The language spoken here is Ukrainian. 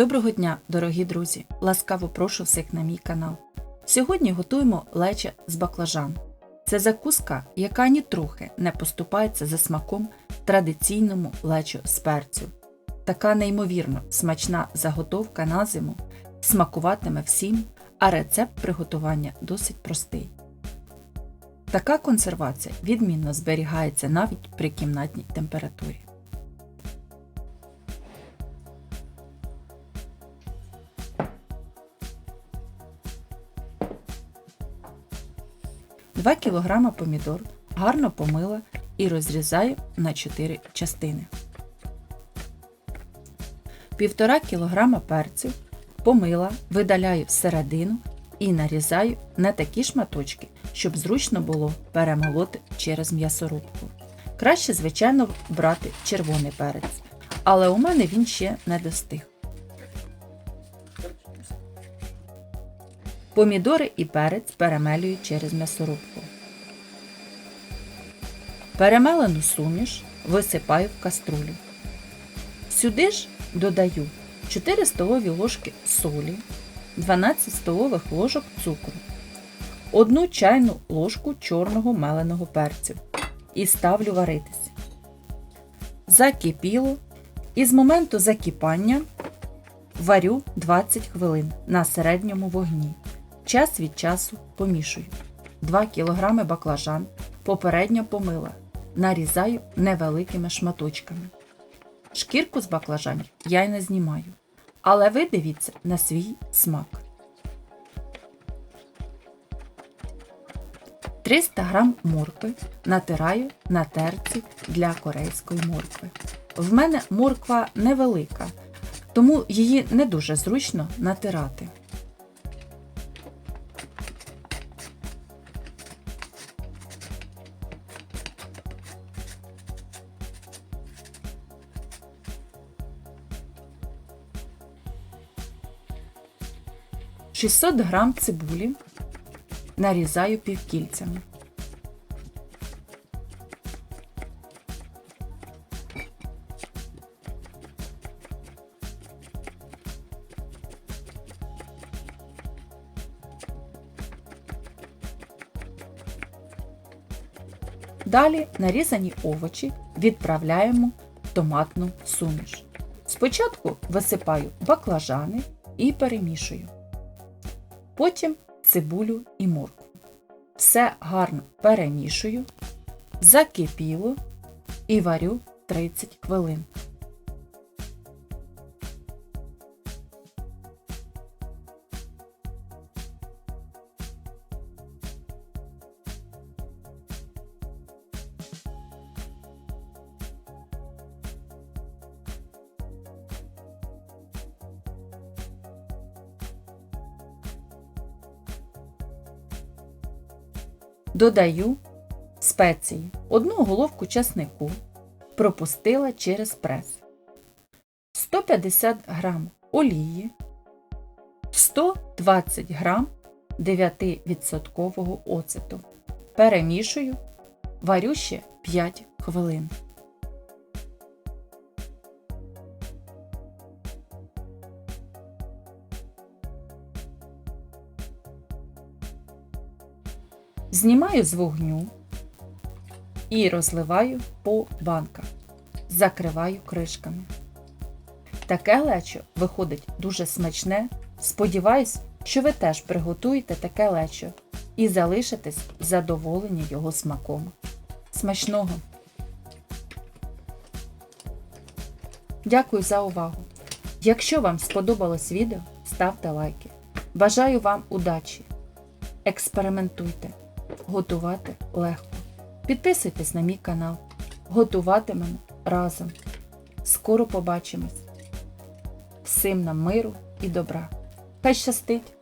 Доброго дня, дорогі друзі! Ласкаво прошу всіх на мій канал. Сьогодні готуємо леча з баклажан. Це закуска, яка нітрохи не поступається за смаком традиційному лечу з перцю. Така неймовірно смачна заготовка на зиму смакуватиме всім, а рецепт приготування досить простий. Така консервація відмінно зберігається навіть при кімнатній температурі. 2 кг помідор гарно помила і розрізаю на 4 частини. 1,5 кг перцю помила, видаляю всередину і нарізаю на такі шматочки, щоб зручно було перемолоти через м'ясорубку. Краще, звичайно, брати червоний перець, але у мене він ще не достиг. Помідори і перець перемелюю через м'ясорубку. Перемелену суміш висипаю в каструлю. Сюди ж додаю 4 столові ложки солі, 12 столових ложок цукру, 1 чайну ложку чорного меленого перцю і ставлю варитися. Закипіло і з моменту закипання варю 20 хвилин на середньому вогні. Час від часу помішую. 2 кг баклажан попередньо помила. Нарізаю невеликими шматочками. Шкірку з баклажанів я й не знімаю. Але ви дивіться на свій смак. 300 г моркви натираю на терці для корейської моркви. В мене морква невелика, тому її не дуже зручно натирати. 600 г цибулі нарізаю півкільцями. Далі нарізані овочі відправляємо в томатну суміш. Спочатку висипаю баклажани і перемішую потім цибулю і моркву. Все гарно перемішую, закипіло і варю 30 хвилин. Додаю спеції, одну головку часнику, пропустила через прес, 150 г олії, 120 г 9% оцету. Перемішую, варю ще 5 хвилин. Знімаю з вогню і розливаю по банках, закриваю кришками. Таке лечо виходить дуже смачне. Сподіваюсь, що ви теж приготуєте таке лечо і залишитесь задоволені його смаком. Смачного! Дякую за увагу! Якщо вам сподобалось відео, ставте лайки. Бажаю вам удачі! Експериментуйте! Готувати легко. Підписуйтесь на мій канал. Готуватимемо разом. Скоро побачимось. Всім нам миру і добра. Хай щастить!